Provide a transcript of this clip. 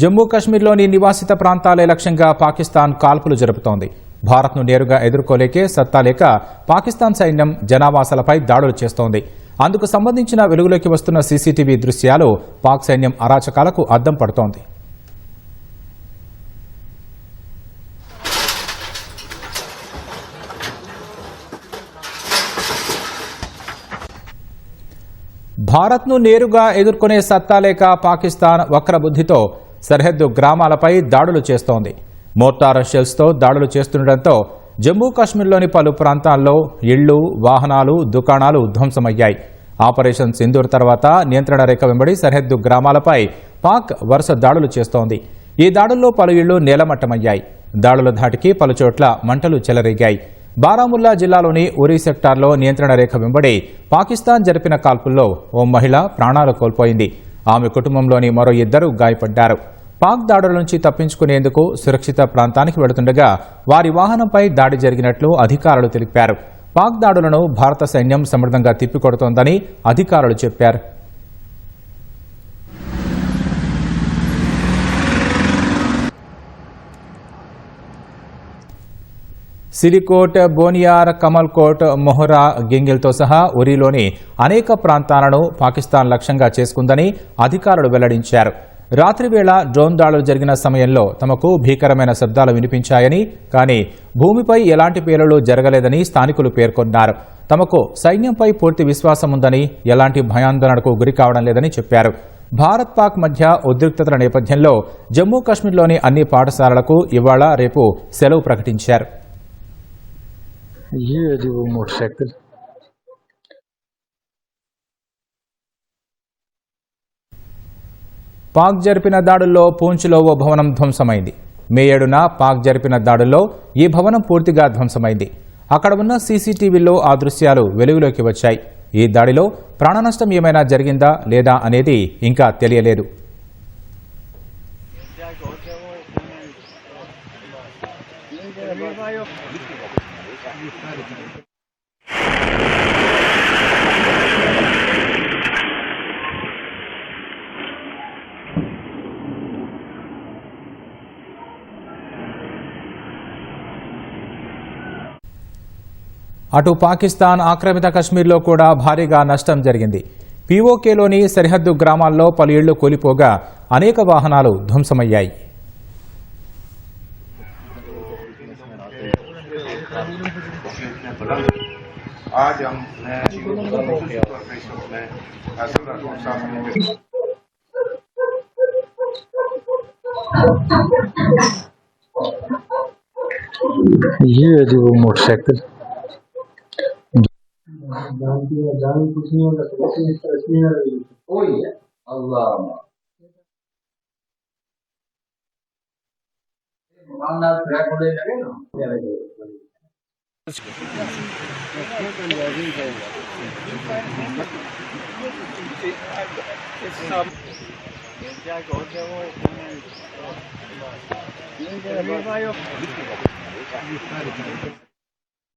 జమ్మూ కశ్మీర్లోని నివాసిత ప్రాంతాలే లక్ష్యంగా పాకిస్తాన్ కాల్పులు జరుపుతోంది. భారత్ను నేరుగా ఎదుర్కోలేకే సత్తా లేక పాకిస్తాన్ సైన్యం జనావాసాలపై దాడులు చేస్తోంది. అందుకు సంబంధించిన వెలుగులోకి వస్తున్న సీసీటీవీ దృశ్యాలు పాక్ సైన్యం అరాచకాలకు అద్దం పడుతోంది. భారత్ను నేరుగా ఎదుర్కొనే సత్తా లేక పాకిస్తాన్ వక్రబుద్ధితో సరిహద్దు గ్రామాలపై దాడులు చేస్తోంది. మోర్టార్ షెల్స్తో దాడులు చేస్తుండటంతో జమ్మూ కాశ్మీర్లోని పలు ప్రాంతాల్లో ఇళ్ళు వాహనాలు దుకాణాలు ధ్వంసమయ్యాయి. ఆపరేషన్ సింధూర్ తర్వాత నియంత్రణ రేఖ వెంబడి సరిహద్దు గ్రామాలపై పాక్ వరుస దాడులు చేస్తోంది. ఈ దాడుల్లో పలు ఇళ్ళు నేలమట్టమయ్యాయి. దాడుల ధాటికి పలుచోట్ల మంటలు చెలరేగాయి. బారాముల్లా జిల్లాలోని ఉరీ సెక్టార్లో నియంత్రణ రేఖ వెంబడి పాకిస్తాన్ జరిపిన కాల్పుల్లో ఓ మహిళ ప్రాణాలు కోల్పోయింది. ఆమె కుటుంబంలోని మరో ఇద్దరు గాయపడ్డారు. పాక్ దాడుల నుంచి తప్పించుకునేందుకు సురక్షిత ప్రాంతానికి వెళుతుండగా వారి వాహనంపై దాడి జరిగినట్లు అధికారులు తెలిపారు. పాక్ దాడులను భారత సైన్యం సమర్థంగా తిప్పికొడుతోందని అధికారులు చెప్పారు. సిలికోట్ బోనియార్ కమల్కోట్ మొహరా గింగిల్తో సహా ఉరిలోని అనేక ప్రాంతాలను పాకిస్తాన్ లక్ష్యంగా చేసుకుందని అధికారులు వెల్లడించారు. రాత్రివేళ డ్రోన్ దాడులు జరిగిన సమయంలో తమకు భీకరమైన శబ్దాలు వినిపించాయని కానీ భూమిపై ఎలాంటి పేలుళ్ళు జరగలేదని స్థానికులు పేర్కొన్నారు. తమకు సైన్యంపై పూర్తి విశ్వాసం ఉందని ఎలాంటి భయాందోళనకు గురికావడం లేదని చెప్పారు. భారత్ పాక్ మధ్య ఉద్రిక్తతల నేపథ్యంలో జమ్మూ కాశ్మీర్లోని అన్ని పాఠశాలలకు ఇవాళ రేపు సెలవు ప్రకటించారు. ये है जी वो मोटरसाइकिल పాక్ జరిపిన దాడుల్లో పూంచ్లో ఓ భవనం ధ్వంసమైంది మే ఏడున పాక్ జరిపిన దాడుల్లో ఈ భవనం పూర్తిగా ధ్వంసమైంది అక్కడ ఉన్న సీసీటీవీలో ఆ దృశ్యాలు వెలుగులోకి వచ్చాయి ఈ దాడిలో ప్రాణనష్టం ఏమైనా జరిగిందా లేదా అనేది ఇంకా తెలియలేదు అటు పాకిస్తాన్ ఆక్రమిత కశ్మీర్లో కూడా భారీగా నష్టం జరిగింది. పీఓకేలోని సరిహద్దు గ్రామాల్లో పలు ఇళ్లు కూలిపోగా అనేక వాహనాలు ధ్వంసమయ్యాయి आज हम शांति होगा जान कुछ नहीं होगा तो वैसे इस तरह स्नेह रहेगी वही है अल्लाह माननाथ क्रैक होने ना क्या कहते